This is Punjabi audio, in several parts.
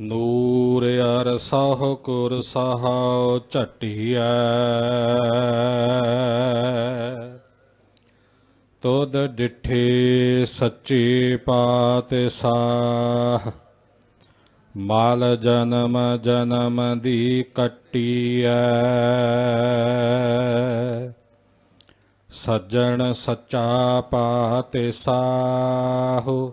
ਨੂਰ ਅਰ ਕੁਰ ਸਹਾਉ ਝਟਿਐ। ਤੁਧ ਡਿਠੇ ਸੱਚੇ ਪਾਤਸ਼ਾਹ। ਮਾਲ ਜਨਮ ਜਨਮ ਦੀ ਕੱਟੀਐ। ਸੱਜਣ ਸੱਚਾ ਪਾਤਸ਼ਾਹ।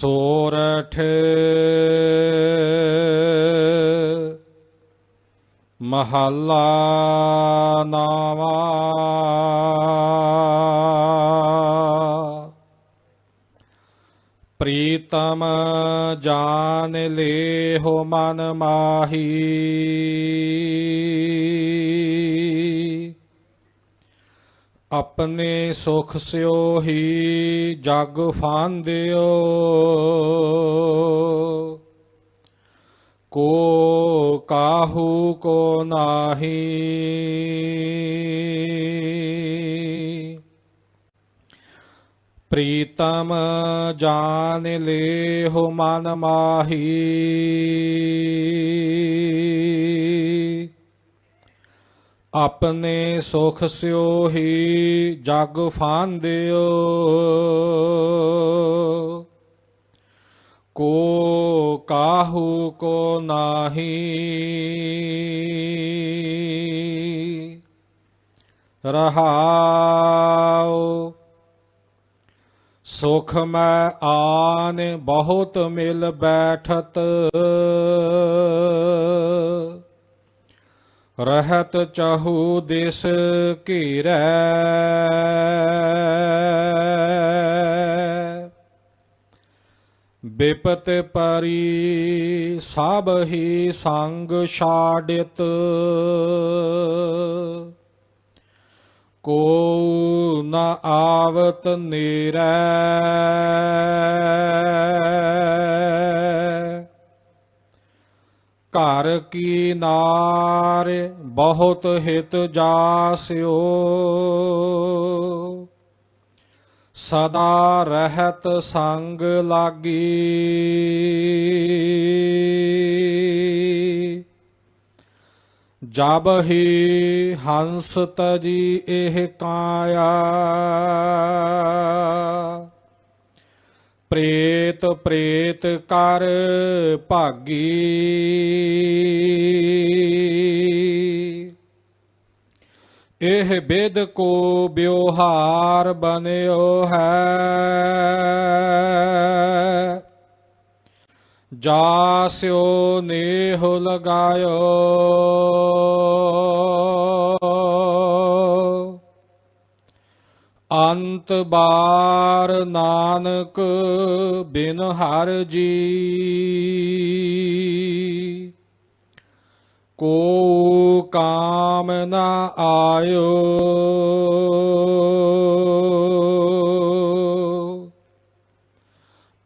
ਸੋਰਠ। ਮਹੱਲਾ ਨਾਵਾ। ਪ੍ਰੀਤਮ ਜਾਨ ਲੇ ਹੋ ਮਨ ਮਾਹੀ। ਆਪਣੇ ਸੁਖ ਸਿਓ ਹੀ ਜਗ ਫਾਂਦਿਓ। ਕੋ ਕਾਹੂ ਕੋ ਨਾਹੀ। ਪ੍ਰੀਤਮ ਜਾਨ ਹੋ ਮਨ ਮਾਹੀ। ਆਪਣੇ ਸੁਖ ਸਿਓ ਹੀ ਜਗ ਫਾਂਦਿਓ ਕੋ ਕਾਹੂ ਕੋ ਨਾਹੀ ਰਹਾਉ ਸੁਖ ਮੈਂ ਆਨ ਬਹੁਤ ਮਿਲ ਬੈਠਤ ਰਹਿਤ ਚਾਹੂ ਦਿਸ ਘੇਰੈ। ਬਿਪਤ ਪਰੀ ਸਭ ਹੀ ਸੰਗ ਛਾੜਿਤ। ਕੋ ਨ ਆਵਤ ਨੇਰੈ। ਘਰ ਕੀ ਨਾਰ ਬਹੁਤ ਹਿਤ ਜਾਸਿਓ। ਸਦਾ ਰਹਿਤ ਸੰਗ ਲਾਗੀ। ਜਬ ਹੀ ਹੰਸ ਤਜੀ ਇਹ ਕਾਇਆ। ਪ੍ਰੇ ਪ੍ਰੇਤ ਪ੍ਰੇਤ ਕਰ ਭਾਗੀ। ਇਹ ਬੇਦ ਕੋ ਬਿਵਹਾਰ ਬਨਿਓ ਹੈ। ਜਾਸਿਓ ਨੇਹ ਲਗਾਇਓ। ਅੰਤ ਬਾਰ ਨਾਨਕ ਬਿਨ ਹਰ ਜੀ। ਕੋ ਕਾਮ ਨ ਆਇਓ।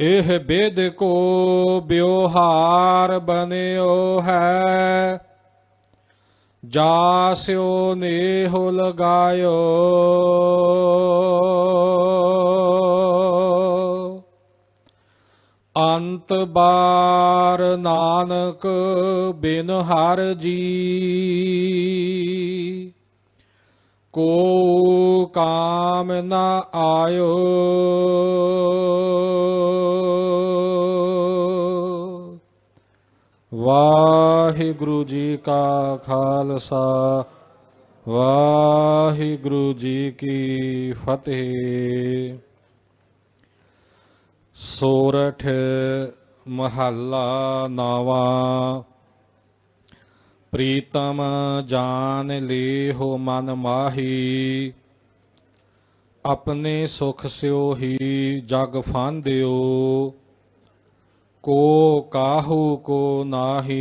ਇਹ ਬੇਦ ਕੋ ਬਿਵਹਾਰ ਬਨਿਓ ਹੈ। ਜਾਸਿਓ ਨੇਹੁ ਲਗਾਇਓ। ਅੰਤ ਬਾਰ ਨਾਨਕ ਬਿਨ ਹਰ ਜੀ। ਕੋ ਕਾਮ ਨ ਆਇਓ। ਵਾਹਿਗੁਰੂ ਜੀ ਕਾ ਖਾਲਸਾ, ਵਾਹਿਗੁਰੂ ਜੀ ਕੀ ਫਤਿਹ। ਸੋਰਠ ਮਹੱਲਾ ਨਾਵਾ, ਪ੍ਰੀਤਮ ਜਾਨ ਲੀਹੋ ਮਨ ਮਾਹੀ, ਆਪਣੇ ਸੁਖ ਸਿਓ ਹੀ ਜਗ ਫਾਂਦਿਓ ਕੋ ਕਾਹੂ ਕੋ ਨਾਹੀ।